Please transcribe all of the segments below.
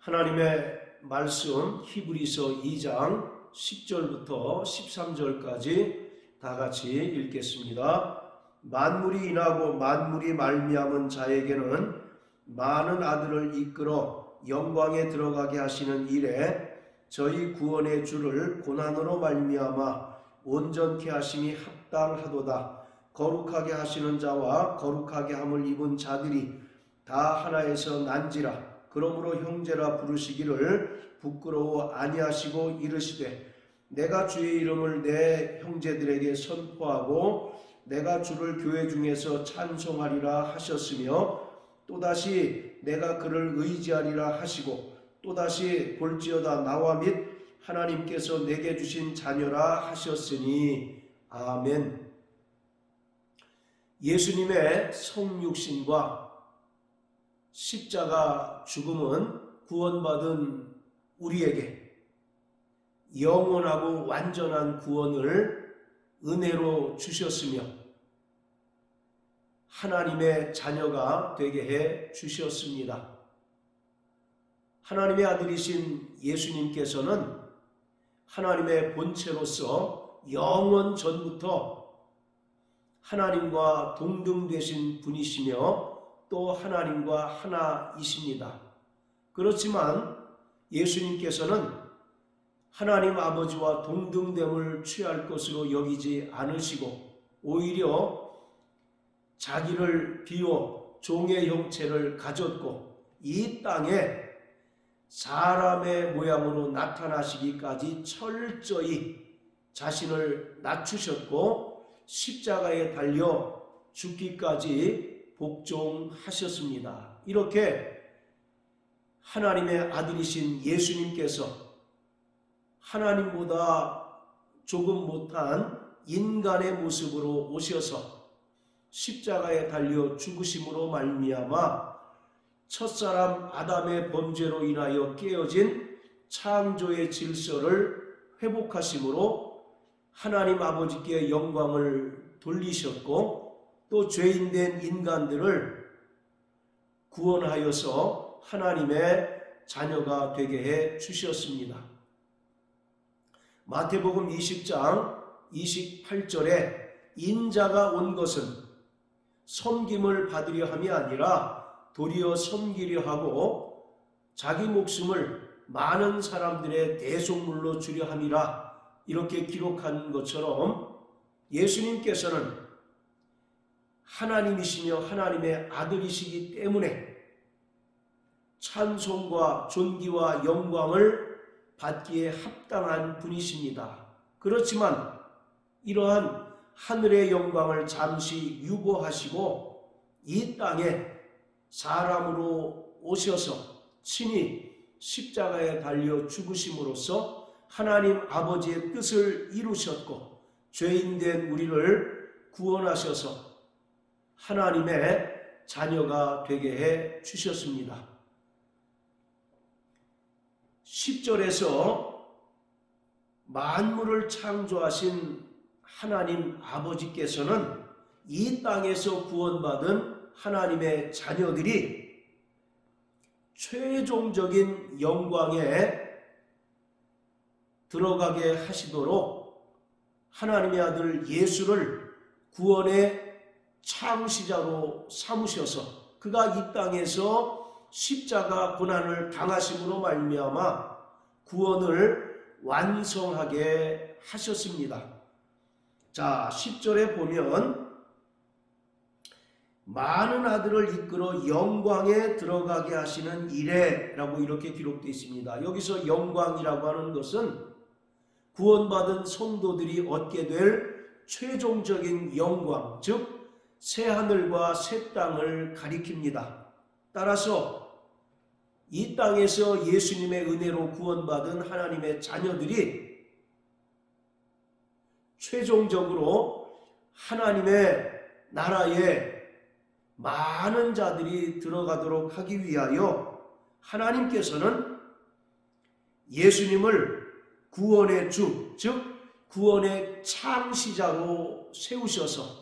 하나님의 말씀 히브리서 2장 10절부터 13절까지 다 같이 읽겠습니다. 만물이 인하고 만물이 말미암은 자에게는 많은 아들을 이끌어 영광에 들어가게 하시는 일에 저희 구원의 주를 고난으로 말미암아 온전케 하심이 합당하도다. 거룩하게 하시는 자와 거룩하게 함을 입은 자들이 다 하나에서 난지라. 그러므로 형제라 부르시기를 부끄러워 아니하시고 이르시되 내가 주의 이름을 내 형제들에게 선포하고 내가 주를 교회 중에서 찬송하리라 하셨으며 또다시 내가 그를 의지하리라 하시고 또다시 볼지어다 나와 및 하나님께서 내게 주신 자녀라 하셨으니 아멘. 예수님의 성육신과 십자가 죽음은 구원받은 우리에게 영원하고 완전한 구원을 은혜로 주셨으며 하나님의 자녀가 되게 해 주셨습니다. 하나님의 아들이신 예수님께서는 하나님의 본체로서 영원 전부터 하나님과 동등되신 분이시며 또 하나님과 하나이십니다. 그렇지만 예수님께서는 하나님 아버지와 동등됨을 취할 것으로 여기지 않으시고 오히려 자기를 비워 종의 형체를 가졌고 이 땅에 사람의 모양으로 나타나시기까지 철저히 자신을 낮추셨고 십자가에 달려 죽기까지 복종하셨습니다. 이렇게 하나님의 아들이신 예수님께서 하나님보다 조금 못한 인간의 모습으로 오셔서 십자가에 달려 죽으심으로 말미암아 첫사람 아담의 범죄로 인하여 깨어진 창조의 질서를 회복하심으로 하나님 아버지께 영광을 돌리셨고 또 죄인된 인간들을 구원하여서 하나님의 자녀가 되게 해 주셨습니다. 마태복음 20장 28절에 인자가 온 것은 섬김을 받으려 함이 아니라 도리어 섬기려 하고 자기 목숨을 많은 사람들의 대속물로 주려 함이라 이렇게 기록한 것처럼 예수님께서는 하나님이시며 하나님의 아들이시기 때문에 찬송과 존귀와 영광을 받기에 합당한 분이십니다. 그렇지만 이러한 하늘의 영광을 잠시 유보하시고 이 땅에 사람으로 오셔서 친히 십자가에 달려 죽으심으로써 하나님 아버지의 뜻을 이루셨고 죄인 된 우리를 구원하셔서 하나님의 자녀가 되게 해 주셨습니다. 10절에서 만물을 창조하신 하나님 아버지께서는 이 땅에서 구원받은 하나님의 자녀들이 최종적인 영광에 들어가게 하시도록 하나님의 아들 예수를 구원의 창시자로 삼으셔서 그가 이 땅에서 십자가 고난을 당하심으로 말미암아 구원을 완성하게 하셨습니다. 자, 10절에 보면 많은 아들을 이끌어 영광에 들어가게 하시는 이래라고 이렇게 기록되어 있습니다. 여기서 영광이라고 하는 것은 구원받은 성도들이 얻게 될 최종적인 영광, 즉 새 하늘과 새 땅을 가리킵니다. 따라서 이 땅에서 예수님의 은혜로 구원받은 하나님의 자녀들이 최종적으로 하나님의 나라에 많은 자들이 들어가도록 하기 위하여 하나님께서는 예수님을 구원의 주, 즉 구원의 창시자로 세우셔서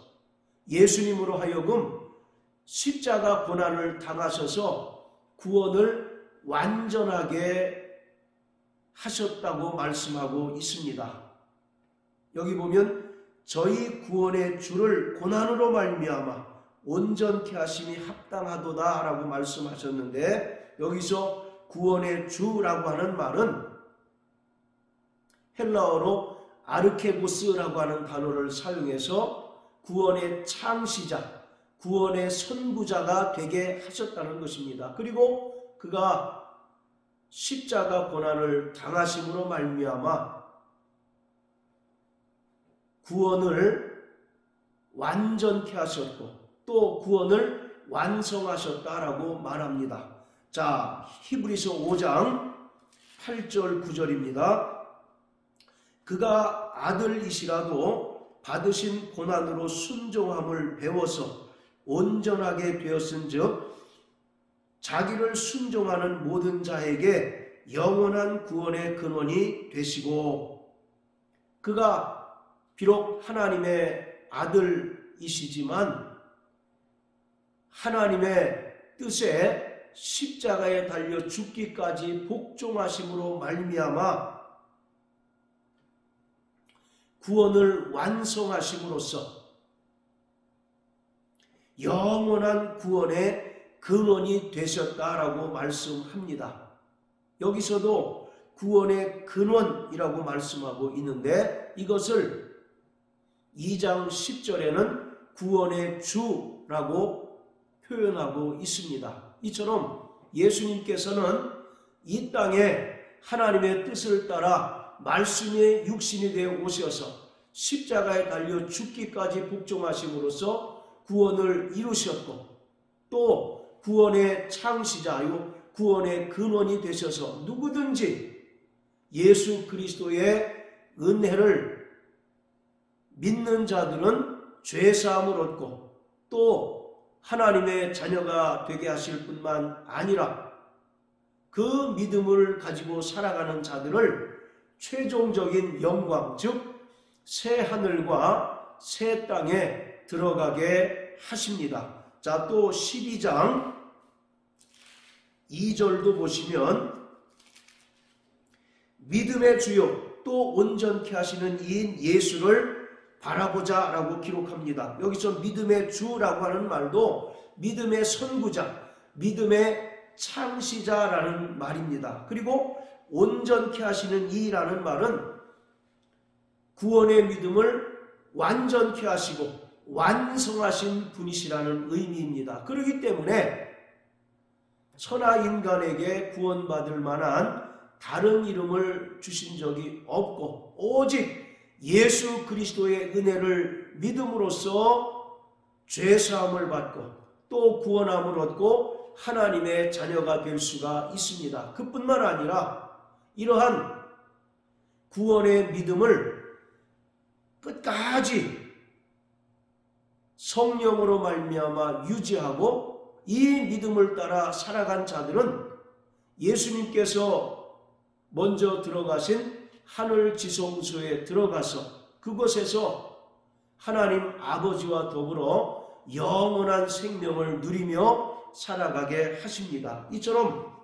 예수님으로 하여금 십자가 고난을 당하셔서 구원을 완전하게 하셨다고 말씀하고 있습니다. 여기 보면 저희 구원의 주를 고난으로 말미암아 온전케 하심이 합당하도다라고 말씀하셨는데 여기서 구원의 주라고 하는 말은 헬라어로 아르케고스라고 하는 단어를 사용해서 구원의 창시자, 구원의 선구자가 되게 하셨다는 것입니다. 그리고 그가 십자가 고난을 당하심으로 말미암아 구원을 완전케 하셨고 또 구원을 완성하셨다라고 말합니다. 자, 히브리서 5장 8절 9절입니다. 그가 아들이시라도 받으신 고난으로 순종함을 배워서 온전하게 되었은즉 자기를 순종하는 모든 자에게 영원한 구원의 근원이 되시고 그가 비록 하나님의 아들이시지만 하나님의 뜻에 십자가에 달려 죽기까지 복종하심으로 말미암아 구원을 완성하심으로써 영원한 구원의 근원이 되셨다라고 말씀합니다. 여기서도 구원의 근원이라고 말씀하고 있는데 이것을 2장 10절에는 구원의 주라고 표현하고 있습니다. 이처럼 예수님께서는 이 땅에 하나님의 뜻을 따라 말씀의 육신이 되어 오셔서 십자가에 달려 죽기까지 복종하심으로써 구원을 이루셨고 또 구원의 창시자요 구원의 근원이 되셔서 누구든지 예수 그리스도의 은혜를 믿는 자들은 죄 사함을 얻고 또 하나님의 자녀가 되게 하실 뿐만 아니라 그 믿음을 가지고 살아가는 자들을 최종적인 영광 즉 새 하늘과 새 땅에 들어가게 하십니다. 자, 또 12장 2절도 보시면 믿음의 주요 또 온전케 하시는 이인 예수를 바라보자 라고 기록합니다. 여기서 믿음의 주라고 하는 말도 믿음의 선구자, 믿음의 창시자라는 말입니다. 그리고 온전케 하시는 이라는 말은 구원의 믿음을 완전케 하시고 완성하신 분이시라는 의미입니다. 그렇기 때문에 천하 인간에게 구원받을 만한 다른 이름을 주신 적이 없고 오직 예수 그리스도의 은혜를 믿음으로써 죄 사함을 받고 또 구원함을 얻고 하나님의 자녀가 될 수가 있습니다. 그뿐만 아니라 이러한 구원의 믿음을 끝까지 성령으로 말미암아 유지하고 이 믿음을 따라 살아간 자들은 예수님께서 먼저 들어가신 하늘 지성소에 들어가서 그곳에서 하나님 아버지와 더불어 영원한 생명을 누리며 살아가게 하십니다. 이처럼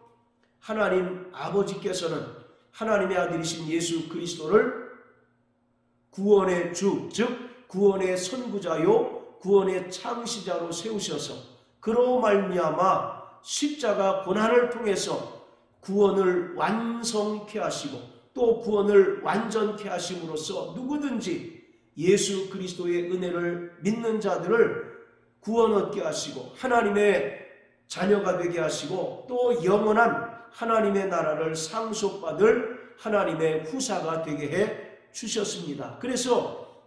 하나님 아버지께서는 하나님의 아들이신 예수 그리스도를 구원의 주, 즉 구원의 선구자요 구원의 창시자로 세우셔서 그로 말미암아 십자가 고난을 통해서 구원을 완성케 하시고 또 구원을 완전케 하심으로써 누구든지 예수 그리스도의 은혜를 믿는 자들을 구원 얻게 하시고 하나님의 자녀가 되게 하시고 또 영원한 하나님의 나라를 상속받을 하나님의 후사가 되게 해 주셨습니다. 그래서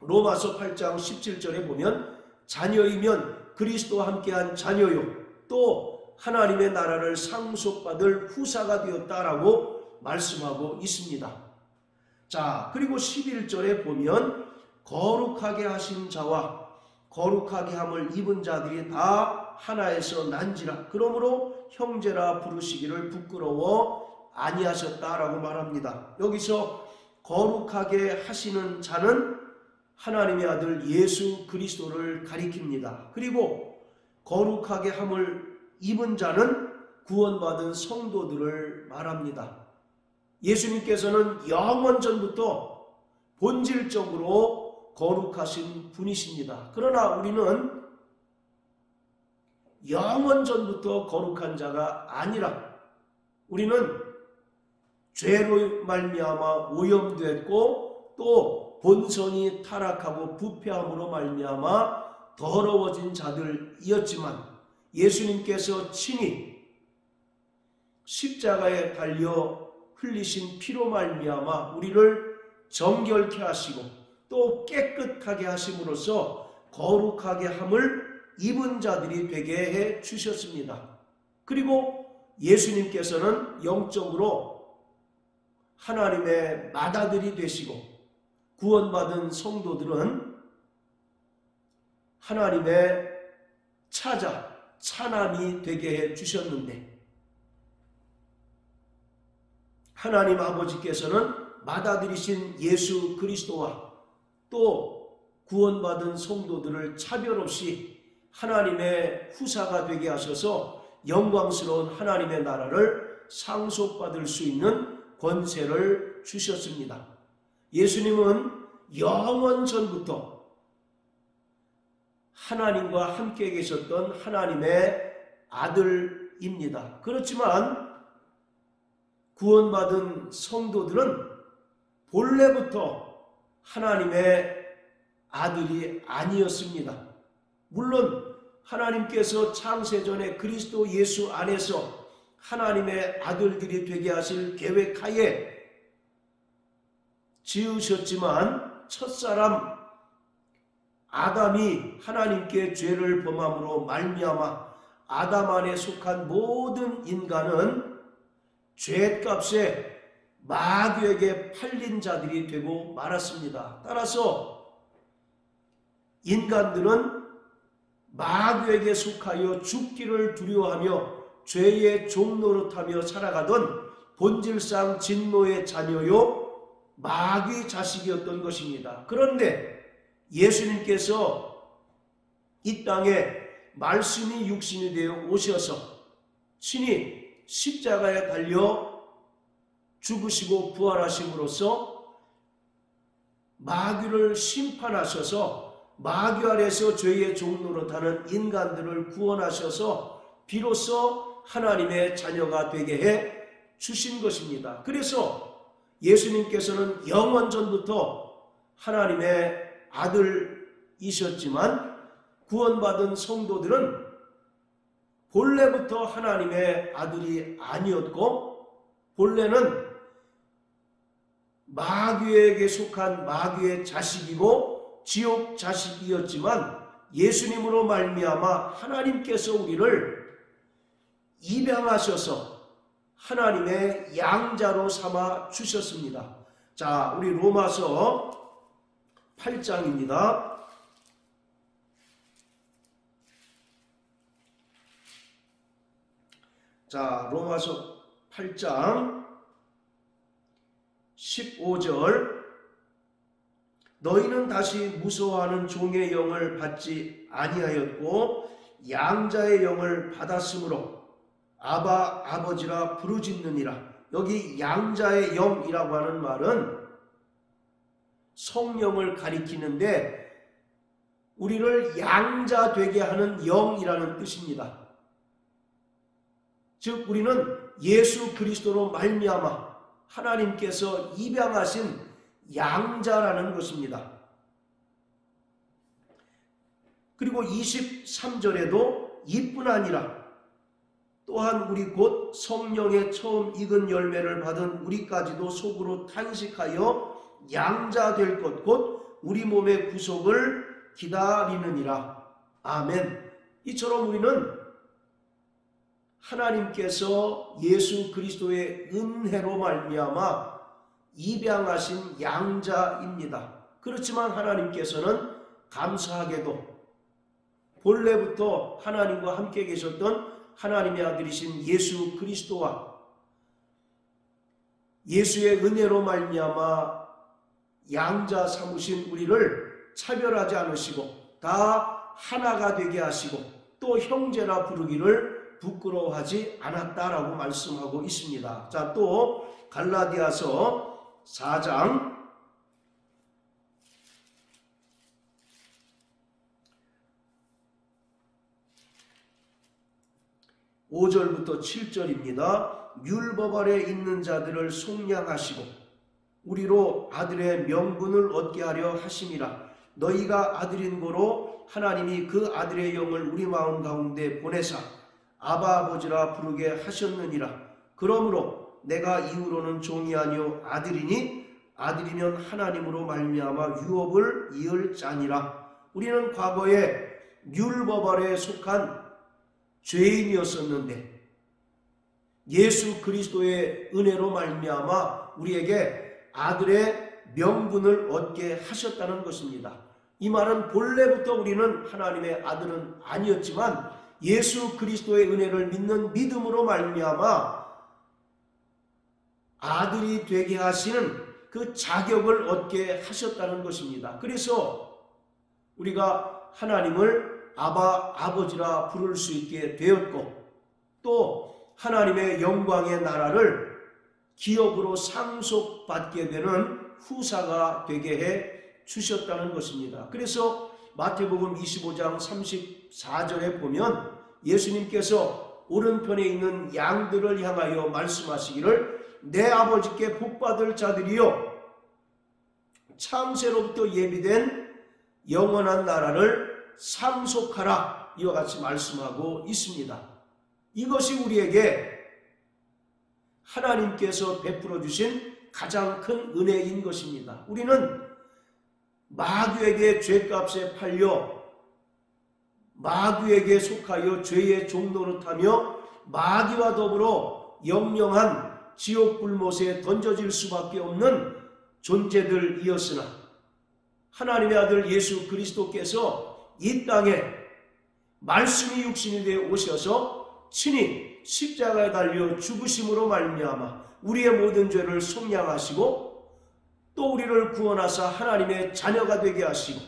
로마서 8장 17절에 보면 자녀이면 그리스도와 함께한 자녀요 또 하나님의 나라를 상속받을 후사가 되었다라고 말씀하고 있습니다. 자, 그리고 11절에 보면 거룩하게 하신 자와 거룩하게 함을 입은 자들이 다 하나에서 난지라 그러므로 형제라 부르시기를 부끄러워 아니하셨다라고 말합니다. 여기서 거룩하게 하시는 자는 하나님의 아들 예수 그리스도를 가리킵니다. 그리고 거룩하게 함을 입은 자는 구원받은 성도들을 말합니다. 예수님께서는 영원 전부터 본질적으로 거룩하신 분이십니다. 그러나 우리는 영원 전부터 거룩한 자가 아니라 우리는 죄로 말미암아 오염됐고 또 본성이 타락하고 부패함으로 말미암아 더러워진 자들이었지만 예수님께서 친히 십자가에 달려 흘리신 피로 말미암아 우리를 정결케 하시고 또 깨끗하게 하심으로써 거룩하게 함을 입은 자들이 되게 해 주셨습니다. 그리고 예수님께서는 영적으로 하나님의 맏아들이 되시고 구원받은 성도들은 하나님의 차자, 차남이 되게 해 주셨는데 하나님 아버지께서는 맏아들이신 예수 그리스도와 또 구원받은 성도들을 차별 없이 하나님의 후사가 되게 하셔서 영광스러운 하나님의 나라를 상속받을 수 있는 권세를 주셨습니다. 예수님은 영원 전부터 하나님과 함께 계셨던 하나님의 아들입니다. 그렇지만 구원받은 성도들은 본래부터 하나님의 아들이 아니었습니다. 물론 하나님께서 창세전에 그리스도 예수 안에서 하나님의 아들들이 되게 하실 계획하에 지으셨지만 첫사람 아담이 하나님께 죄를 범함으로 말미암아 아담 안에 속한 모든 인간은 죄값에 마귀에게 팔린 자들이 되고 말았습니다. 따라서 인간들은 마귀에게 속하여 죽기를 두려워하며 죄의 종노릇하며 살아가던 본질상 진노의 자녀요 마귀 자식이었던 것입니다. 그런데 예수님께서 이 땅에 말씀이 육신이 되어 오셔서 친히 십자가에 달려 죽으시고 부활하심으로써 마귀를 심판하셔서 마귀 아래서 죄의 종로로 타는 인간들을 구원하셔서 비로소 하나님의 자녀가 되게 해 주신 것입니다. 그래서 예수님께서는 영원 전부터 하나님의 아들이셨지만 구원받은 성도들은 본래부터 하나님의 아들이 아니었고 본래는 마귀에게 속한 마귀의 자식이고 지옥 자식이었지만 예수님으로 말미암아 하나님께서 우리를 입양하셔서 하나님의 양자로 삼아 주셨습니다. 자, 우리 로마서 8장입니다. 자, 로마서 8장 15절 너희는 다시 무서워하는 종의 영을 받지 아니하였고 양자의 영을 받았으므로 아바 아버지라 부르짖느니라. 여기 양자의 영이라고 하는 말은 성령을 가리키는데 우리를 양자 되게 하는 영이라는 뜻입니다. 즉 우리는 예수 그리스도로 말미암아 하나님께서 입양하신 양자라는 것입니다. 그리고 23절에도 이뿐 아니라 또한 우리 곧 성령의 처음 익은 열매를 받은 우리까지도 속으로 탄식하여 양자 될 것 곧 우리 몸의 구속을 기다리느니라. 아멘. 이처럼 우리는 하나님께서 예수 그리스도의 은혜로 말미암아 입양하신 양자입니다. 그렇지만 하나님께서는 감사하게도 본래부터 하나님과 함께 계셨던 하나님의 아들이신 예수 그리스도와 예수의 은혜로 말미암아 양자 삼으신 우리를 차별하지 않으시고 다 하나가 되게 하시고 또 형제라 부르기를 부끄러워하지 않았다라고 말씀하고 있습니다. 자, 또 갈라디아서 4장. 5절부터 7절입니다. 율법 아래 있는 자들을 속량하시고 우리로 아들의 명분을 얻게 하려 하심이라. 너희가 아들인 고로 하나님이 그 아들의 영을 우리 마음 가운데 보내사 아바 아버지라 부르게 하셨느니라. 그러므로 내가 이후로는 종이 아니요 아들이니 아들이면 하나님으로 말미암아 유업을 이을 자니라 우리는 과거에 율법 아래에 속한 죄인이었었는데 예수 그리스도의 은혜로 말미암아 우리에게 아들의 명분을 얻게 하셨다는 것입니다. 이 말은 본래부터 우리는 하나님의 아들은 아니었지만 예수 그리스도의 은혜를 믿는 믿음으로 말미암아 아들이 되게 하시는 그 자격을 얻게 하셨다는 것입니다. 그래서 우리가 하나님을 아바 아버지라 부를 수 있게 되었고 또 하나님의 영광의 나라를 기업으로 상속받게 되는 후사가 되게 해 주셨다는 것입니다. 그래서 마태복음 25장 34절에 보면 예수님께서 오른편에 있는 양들을 향하여 말씀하시기를 내 아버지께 복받을 자들이요 창세로부터 예비된 영원한 나라를 상속하라 이와 같이 말씀하고 있습니다. 이것이 우리에게 하나님께서 베풀어 주신 가장 큰 은혜인 것입니다. 우리는 마귀에게 죄값에 팔려 마귀에게 속하여 죄의 종노릇하며 마귀와 더불어 영영한 지옥 불못에 던져질 수밖에 없는 존재들이었으나 하나님의 아들 예수 그리스도께서 이 땅에 말씀이 육신이 되어 오셔서 친히 십자가에 달려 죽으심으로 말미암아 우리의 모든 죄를 속량하시고 또 우리를 구원하사 하나님의 자녀가 되게 하시고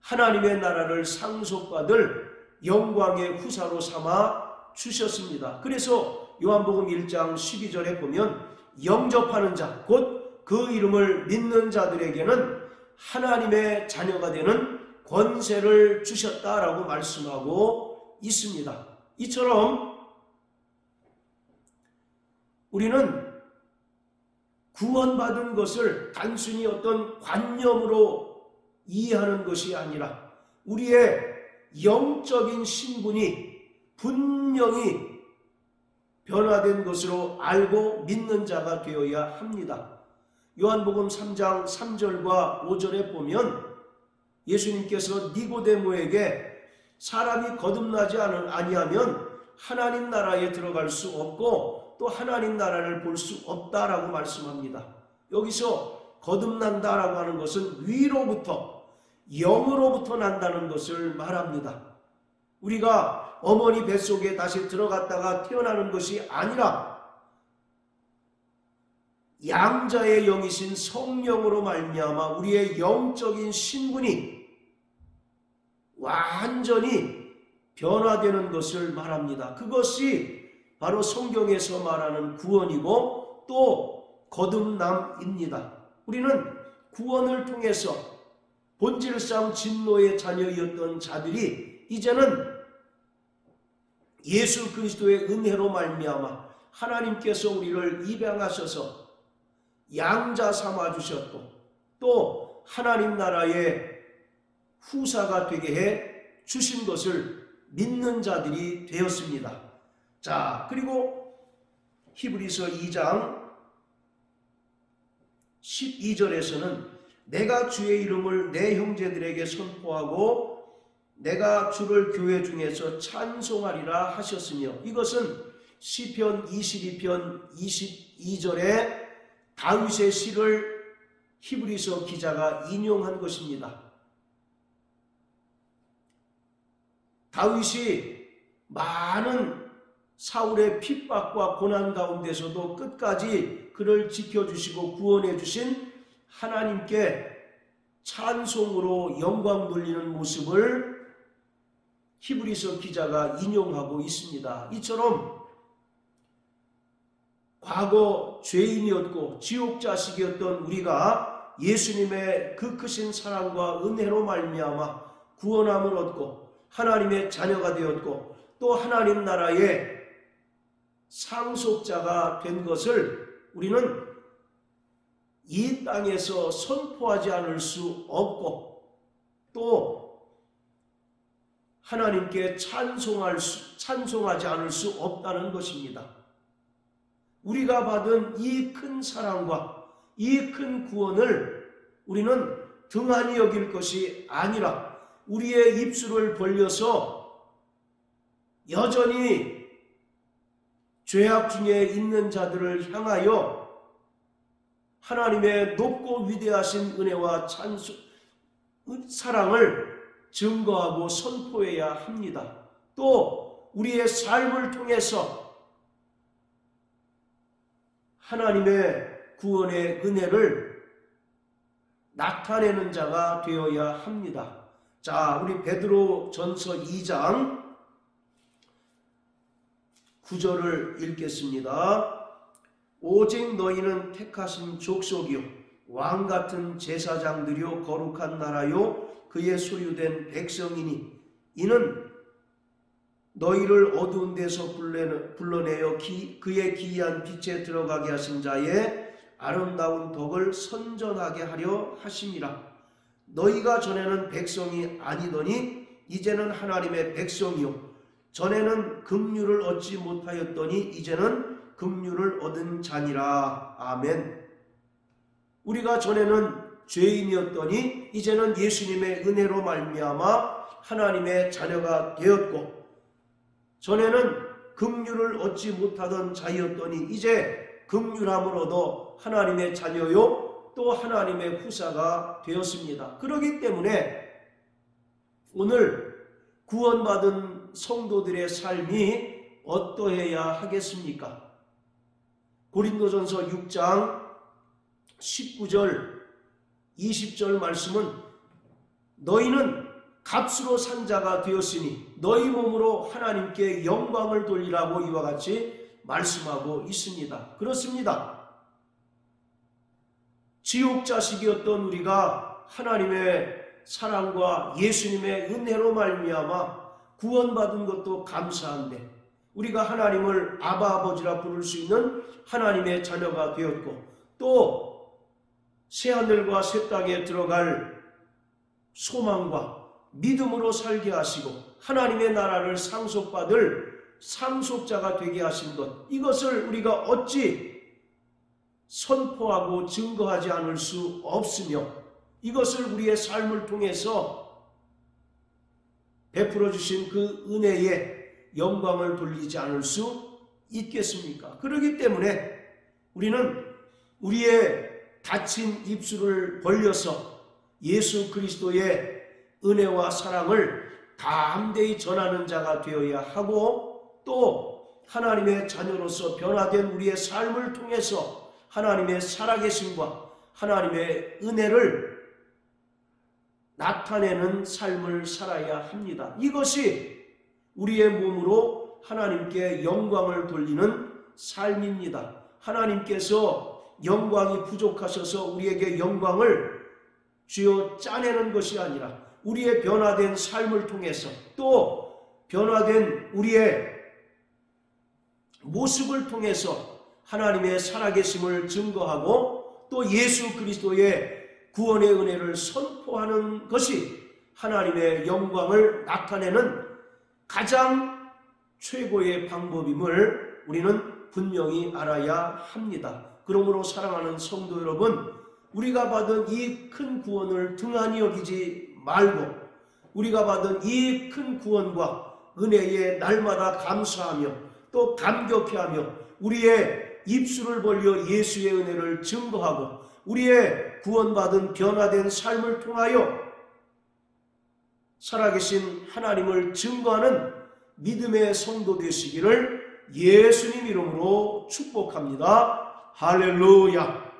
하나님의 나라를 상속받을 영광의 후사로 삼아 주셨습니다. 그래서 요한복음 1장 12절에 보면 영접하는 자, 곧 그 이름을 믿는 자들에게는 하나님의 자녀가 되는 권세를 주셨다라고 말씀하고 있습니다. 이처럼 우리는 구원받은 것을 단순히 어떤 관념으로 이해하는 것이 아니라 우리의 영적인 신분이 분명히 변화된 것으로 알고 믿는 자가 되어야 합니다. 요한복음 3장 3절과 5절에 보면 예수님께서 니고데모에게 사람이 거듭나지 아니하면 하나님 나라에 들어갈 수 없고 또 하나님 나라를 볼 수 없다라고 말씀합니다. 여기서 거듭난다라고 하는 것은 위로부터 영으로부터 난다는 것을 말합니다. 우리가 어머니 뱃속에 다시 들어갔다가 태어나는 것이 아니라 양자의 영이신 성령으로 말미암아 우리의 영적인 신분이 완전히 변화되는 것을 말합니다. 그것이 바로 성경에서 말하는 구원이고 또 거듭남입니다. 우리는 구원을 통해서 본질상 진노의 자녀였던 자들이 이제는 예수 그리스도의 은혜로 말미암아 하나님께서 우리를 입양하셔서 양자 삼아 주셨고 또 하나님 나라의 후사가 되게 해 주신 것을 믿는 자들이 되었습니다. 자, 그리고 히브리서 2장 12절에서는 내가 주의 이름을 내 형제들에게 선포하고 내가 주를 교회 중에서 찬송하리라 하셨으며 이것은 시편 22편 22절에 다윗의 시를 히브리서 기자가 인용한 것입니다. 다윗이 많은 사울의 핍박과 고난 가운데서도 끝까지 그를 지켜주시고 구원해 주신 하나님께 찬송으로 영광 돌리는 모습을 히브리서 기자가 인용하고 있습니다. 이처럼 과거 죄인이었고 지옥 자식이었던 우리가 예수님의 그 크신 사랑과 은혜로 말미암아 구원함을 얻고 하나님의 자녀가 되었고 또 하나님 나라의 상속자가 된 것을 우리는 이 땅에서 선포하지 않을 수 없고 또 하나님께 찬송할 수, 찬송하지 않을 수 없다는 것입니다. 우리가 받은 이 큰 사랑과 이 큰 구원을 우리는 등한히 여길 것이 아니라 우리의 입술을 벌려서 여전히 죄악 중에 있는 자들을 향하여 하나님의 높고 위대하신 은혜와 찬송, 사랑을 증거하고 선포해야 합니다. 또 우리의 삶을 통해서 하나님의 구원의 은혜를 나타내는 자가 되어야 합니다. 자, 우리 베드로 전서 2장 9절을 읽겠습니다. 오직 너희는 택하신 족속이요 왕 같은 제사장들이요 거룩한 나라요 그의 소유된 백성이니 이는 너희를 어두운 데서 불러내어 기, 그의 기이한 빛에 들어가게 하신 자의 아름다운 덕을 선전하게 하려 하심이라 너희가 전에는 백성이 아니더니 이제는 하나님의 백성이요 전에는 긍휼을 얻지 못하였더니 이제는 긍휼을 얻은 자니라. 아멘. 우리가 전에는 죄인이었더니 이제는 예수님의 은혜로 말미암아 하나님의 자녀가 되었고 전에는 긍휼을 얻지 못하던 자였더니 이제 긍휼함을 얻어 하나님의 자녀요 또 하나님의 후사가 되었습니다. 그러기 때문에 오늘 구원받은 성도들의 삶이 어떠해야 하겠습니까? 고린도전서 6장 19절 20절 말씀은 너희는 값으로 산 자가 되었으니 너희 몸으로 하나님께 영광을 돌리라고 이와 같이 말씀하고 있습니다. 그렇습니다. 지옥 자식이었던 우리가 하나님의 사랑과 예수님의 은혜로 말미암아 구원받은 것도 감사한데 우리가 하나님을 아바 아버지라 부를 수 있는 하나님의 자녀가 되었고 또 새 하늘과 새 땅에 들어갈 소망과 믿음으로 살게 하시고 하나님의 나라를 상속받을 상속자가 되게 하신 것 이것을 우리가 어찌 선포하고 증거하지 않을 수 없으며 이것을 우리의 삶을 통해서 베풀어 주신 그 은혜에 영광을 돌리지 않을 수 있겠습니까? 그러기 때문에 우리는 우리의 닫힌 입술을 벌려서 예수 그리스도의 은혜와 사랑을 담대히 전하는 자가 되어야 하고 또 하나님의 자녀로서 변화된 우리의 삶을 통해서 하나님의 살아계심과 하나님의 은혜를 나타내는 삶을 살아야 합니다. 이것이 우리의 몸으로 하나님께 영광을 돌리는 삶입니다. 하나님께서 영광이 부족하셔서 우리에게 영광을 쥐어 짜내는 것이 아니라 우리의 변화된 삶을 통해서 또 변화된 우리의 모습을 통해서 하나님의 살아계심을 증거하고 또 예수 그리스도의 구원의 은혜를 선포하는 것이 하나님의 영광을 나타내는 가장 최고의 방법임을 우리는 분명히 알아야 합니다. 그러므로 사랑하는 성도 여러분, 우리가 받은 이 큰 구원을 등한히 여기지 말고 우리가 받은 이 큰 구원과 은혜에 날마다 감사하며 또 감격해하며 우리의 입술을 벌려 예수의 은혜를 증거하고 우리의 구원받은 변화된 삶을 통하여 살아계신 하나님을 증거하는 믿음의 성도 되시기를 예수님 이름으로 축복합니다. 할렐루야.